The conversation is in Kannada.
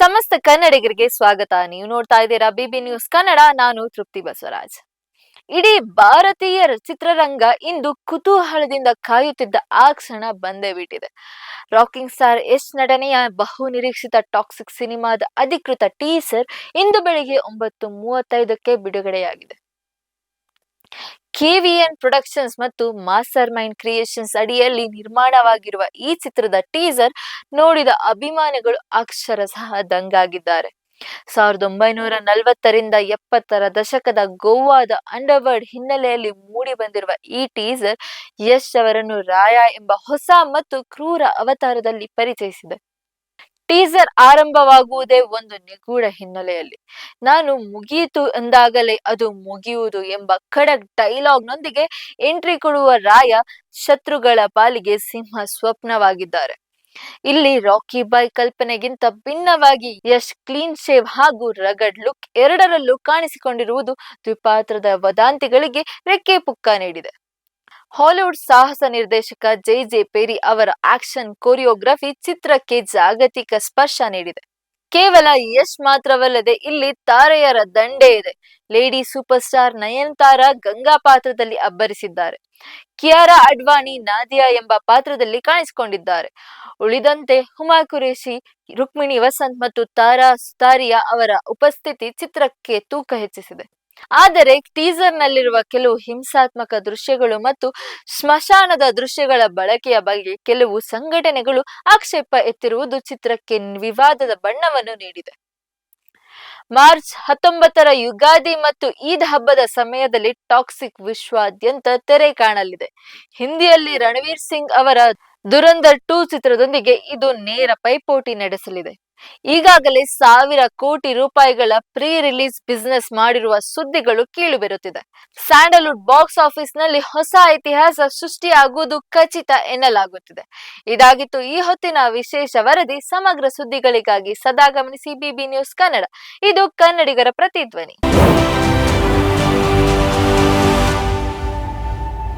ಸಮಸ್ತ ಕನ್ನಡಿಗರಿಗೆ ಸ್ವಾಗತ. ನೀವು ನೋಡ್ತಾ ಇದ್ದೀರಾ ಬಿಬಿ ನ್ಯೂಸ್ ಕನ್ನಡ, ನಾನು ತೃಪ್ತಿ ಬಸವರಾಜ್. ಇಡೀ ಭಾರತೀಯ ಚಿತ್ರರಂಗ ಇಂದು ಕುತೂಹಲದಿಂದ ಕಾಯುತ್ತಿದ್ದ ಆ ಕ್ಷಣ ಬಂದೇ ಬಿಟ್ಟಿದೆ. ರಾಕಿಂಗ್ ಸ್ಟಾರ್ ಎಸ್ ನಟನೆಯ ಬಹು ನಿರೀಕ್ಷಿತ ಟಾಕ್ಸಿಕ್ ಸಿನಿಮಾದ ಅಧಿಕೃತ ಟೀಸರ್ ಇಂದು ಬೆಳಿಗ್ಗೆ ಒಂಬತ್ತು ಮೂವತ್ತೈದಕ್ಕೆ ಬಿಡುಗಡೆಯಾಗಿದೆ. ಕೆವಿಎನ್ ಪ್ರೊಡಕ್ಷನ್ಸ್ ಮತ್ತು ಮಾಸ್ಟರ್ ಮೈಂಡ್ ಕ್ರಿಯೇಷನ್ಸ್ ಅಡಿಯಲ್ಲಿ ನಿರ್ಮಾಣವಾಗಿರುವ ಈ ಚಿತ್ರದ ಟೀಸರ್ ನೋಡಿದ ಅಭಿಮಾನಿಗಳು ಅಕ್ಷರಶಃ ದಂಗಾಗಿದ್ದಾರೆ. ಸಾವಿರದ ಒಂಬೈನೂರ ನಲವತ್ತರಿಂದ ಎಪ್ಪತ್ತರ ದಶಕದ ಗೋವಾದ ಅಂಡರ್ವರ್ಡ್ ಹಿನ್ನೆಲೆಯಲ್ಲಿ ಮೂಡಿ ಬಂದಿರುವ ಈ ಟೀಸರ್ ಯಶ್ ಅವರನ್ನು ರಾಯ ಎಂಬ ಹೊಸ ಮತ್ತು ಕ್ರೂರ ಅವತಾರದಲ್ಲಿ ಪರಿಚಯಿಸಿದೆ. ಟೀಸರ್ ಆರಂಭವಾಗುವುದೇ ಒಂದು ನಿಗೂಢ ಹಿನ್ನೆಲೆಯಲ್ಲಿ. ನಾನು ಮುಗಿಯಿತು ಎಂದಾಗಲೇ ಅದು ಮುಗಿಯುವುದು ಎಂಬ ಖಡಕ್ ಡೈಲಾಗ್ನೊಂದಿಗೆ ಎಂಟ್ರಿ ಕೊಡುವ ರಾಯ ಶತ್ರುಗಳ ಪಾಲಿಗೆ ಸಿಂಹ ಸ್ವಪ್ನವಾಗಿದ್ದಾರೆ. ಇಲ್ಲಿ ರಾಕಿ ಬಾಯ್ ಕಲ್ಪನೆಗಿಂತ ಭಿನ್ನವಾಗಿ ಯಶ್ ಕ್ಲೀನ್ ಶೇವ್ ಹಾಗೂ ರಗಡ್ ಲುಕ್ ಎರಡರಲ್ಲೂ ಕಾಣಿಸಿಕೊಂಡಿರುವುದು ದ್ವಿಪಾತ್ರದ ವದಾಂತಿಗಳಿಗೆ ರೆಕ್ಕೆ ಪುಕ್ಕ ನೀಡಿದೆ. ಹಾಲಿವುಡ್ ಸಾಹಸ ನಿರ್ದೇಶಕ ಜೈ ಜೆ ಪೇರಿ ಅವರ ಆಕ್ಷನ್ ಕೊರಿಯೋಗ್ರಫಿ ಚಿತ್ರಕ್ಕೆ ಜಾಗತಿಕ ಸ್ಪರ್ಶ ನೀಡಿದೆ. ಕೇವಲ ಯಶ್ ಮಾತ್ರವಲ್ಲದೆ ಇಲ್ಲಿ ತಾರೆಯರ ದಂಡೆ ಇದೆ. Lady super star Nayanthara Ganga ಪಾತ್ರದಲ್ಲಿ ಅಬ್ಬರಿಸಿದ್ದಾರೆ. ಕಿಯಾರಾ ಅಡ್ವಾಣಿ ನಾದಿಯಾ ಎಂಬ ಪಾತ್ರದಲ್ಲಿ ಕಾಣಿಸಿಕೊಂಡಿದ್ದಾರೆ. ಉಳಿದಂತೆ ಹುಮಾ ಕುರೇಶಿ ರುಕ್ಮಿಣಿ ವಸಂತ್ ಮತ್ತು ತಾರಾ ಸುತಾರಿಯಾ ಅವರ ಉಪಸ್ಥಿತಿ ಚಿತ್ರಕ್ಕೆ ತೂಕ ಹೆಚ್ಚಿಸಿದೆ. ಆದರೆ ಟೀಸರ್ ನಲ್ಲಿರುವ ಕೆಲವು ಹಿಂಸಾತ್ಮಕ ದೃಶ್ಯಗಳು ಮತ್ತು ಸ್ಮಶಾನದ ದೃಶ್ಯಗಳ ಬಳಕೆಯ ಬಗ್ಗೆ ಕೆಲವು ಸಂಘಟನೆಗಳು ಆಕ್ಷೇಪ ಎತ್ತಿರುವುದು ಚಿತ್ರಕ್ಕೆ ವಿವಾದದ ಬಣ್ಣವನ್ನು ನೀಡಿದೆ. ಮಾರ್ಚ್ ಹತ್ತೊಂಬತ್ತರ ಯುಗಾದಿ ಮತ್ತು ಈದ್ ಹಬ್ಬದ ಸಮಯದಲ್ಲಿ ಟಾಕ್ಸಿಕ್ ವಿಶ್ವಾದ್ಯಂತ ತೆರೆ ಕಾಣಲಿದೆ. ಹಿಂದಿಯಲ್ಲಿ ರಣವೀರ್ ಸಿಂಗ್ ಅವರ ದುರಂದರ್ ಟೂ ಚಿತ್ರದೊಂದಿಗೆ ಇದು ನೇರ ಪೈಪೋಟಿ ನಡೆಸಲಿದೆ. ಈಗಾಗಲೇ ಸಾವಿರ ಕೋಟಿ ರೂಪಾಯಿಗಳ ಪ್ರೀ ರಿಲೀಸ್ ಬಿಸ್ನೆಸ್ ಮಾಡಿರುವ ಸುದ್ದಿಗಳು ಕೇಳಿಬರುತ್ತಿದೆ ಸ್ಯಾಂಡಲ್ವುಡ್ ಬಾಕ್ಸ್ ಆಫೀಸ್ನಲ್ಲಿ ಹೊಸ ಇತಿಹಾಸ ಸೃಷ್ಟಿಯಾಗುವುದು ಖಚಿತ ಎನ್ನಲಾಗುತ್ತಿದೆ. ಇದಾಗಿತ್ತು ಈ ಹೊತ್ತಿನ ವಿಶೇಷ ವರದಿ. ಸಮಗ್ರ ಸುದ್ದಿಗಳಿಗಾಗಿ ಸದಾ ಗಮನಿಸಿ ಬಿಬಿ ನ್ಯೂಸ್ ಕನ್ನಡ. ಇದು ಕನ್ನಡಿಗರ ಪ್ರತಿಧ್ವನಿ.